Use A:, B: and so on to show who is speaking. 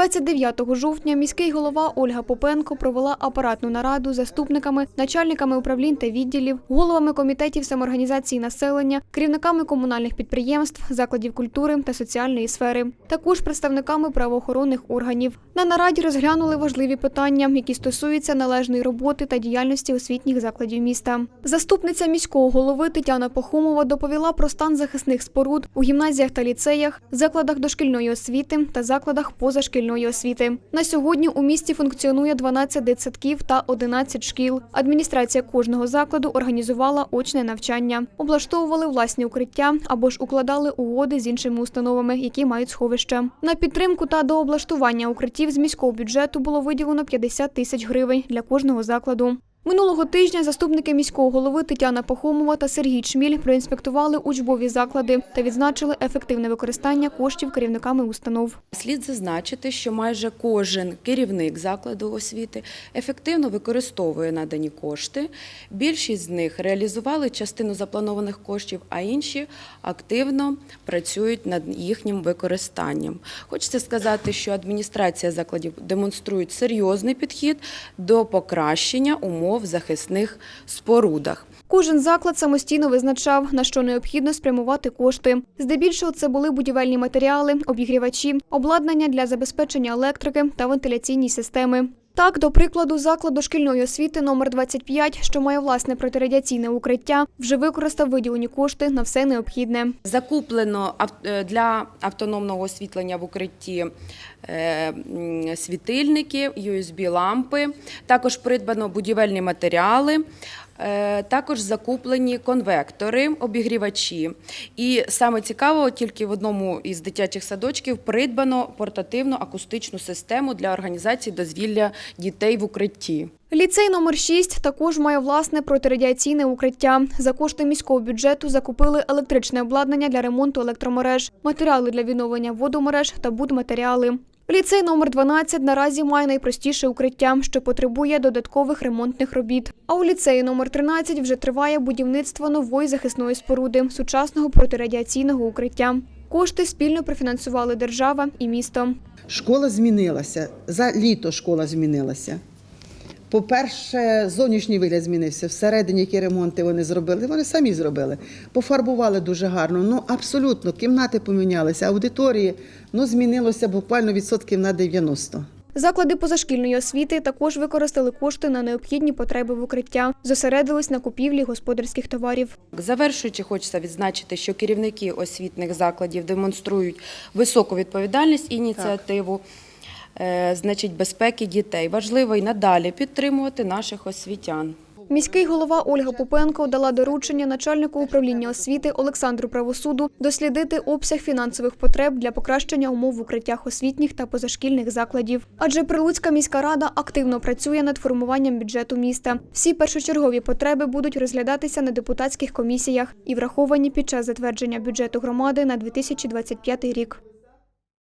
A: 29 жовтня міський голова Ольга Попенко провела апаратну нараду заступниками, начальниками управлінь та відділів, головами комітетів самоорганізації населення, керівниками комунальних підприємств, закладів культури та соціальної сфери, також представниками правоохоронних органів. На нараді розглянули важливі питання, які стосуються належної роботи та діяльності освітніх закладів міста. Заступниця міського голови Тетяна Пахомова доповіла про стан захисних споруд у гімназіях та ліцеях, закладах дошкільної освіти та закладах позашкільної освіти. На сьогодні у місті функціонує 12 дитсадків та 11 шкіл. Адміністрація кожного закладу організувала очне навчання, облаштовували власні укриття або ж укладали угоди з іншими установами, які мають сховище. На підтримку та дооблаштування укриттів з міського бюджету було виділено 50 тисяч гривень для кожного закладу. Минулого тижня заступники міського голови Тетяна Пахомова та Сергій Чміль проінспектували учбові заклади та відзначили ефективне використання коштів керівниками установ.
B: Слід зазначити, що майже кожен керівник закладу освіти ефективно використовує надані кошти. Більшість з них реалізували частину запланованих коштів, а інші активно працюють над їхнім використанням. Хочеться сказати, що адміністрація закладів демонструє серйозний підхід до покращення умов в захисних спорудах.
A: Кожен заклад самостійно визначав, на що необхідно спрямувати кошти. Здебільшого це були будівельні матеріали, обігрівачі, обладнання для забезпечення електрики та вентиляційні системи. Так, до прикладу, заклад дошкільної освіти номер 25, що має власне протирадіаційне укриття, вже використав виділені кошти на все необхідне.
B: Закуплено е, для автономного освітлення в укритті е, світильники, USB-лампи, також придбано будівельні матеріали, також закуплені конвектори, обігрівачі. І саме цікаво, тільки в одному із дитячих садочків придбано портативну акустичну систему для організації дозвілля дітей в укритті.
A: Ліцей номер 6 також має власне протирадіаційне укриття. За кошти міського бюджету закупили електричне обладнання для ремонту електромереж, матеріали для відновлення водомереж та будматеріали. Ліцей номер 12 наразі має найпростіше укриття, що потребує додаткових ремонтних робіт. А у ліцеї номер 13 вже триває будівництво нової захисної споруди сучасного протирадіаційного укриття. Кошти спільно профінансували держава і місто.
C: Школа змінилася. За літо школа змінилася. По-перше, зовнішній вигляд змінився. Всередині, які ремонти вони зробили, вони самі зробили. Пофарбували дуже гарно. Ну, абсолютно, кімнати помінялися, аудиторії ну, змінилося буквально відсотків на 90.
A: Заклади позашкільної освіти також використали кошти на необхідні потреби в укриття, зосередились на купівлі господарських товарів.
B: Завершуючи, хочеться відзначити, що керівники освітних закладів демонструють високу відповідальність і ініціативу. е, Значить, безпеки дітей важливо і надалі підтримувати наших освітян.
A: Міський голова Ольга Попенко дала доручення начальнику управління освіти Олександру Правосуду дослідити обсяг фінансових потреб для покращення умов в укриттях освітніх та позашкільних закладів. Адже Прилуцька міська рада активно працює над формуванням бюджету міста. Всі першочергові потреби будуть розглядатися на депутатських комісіях і враховані під час затвердження бюджету громади на 2025 рік.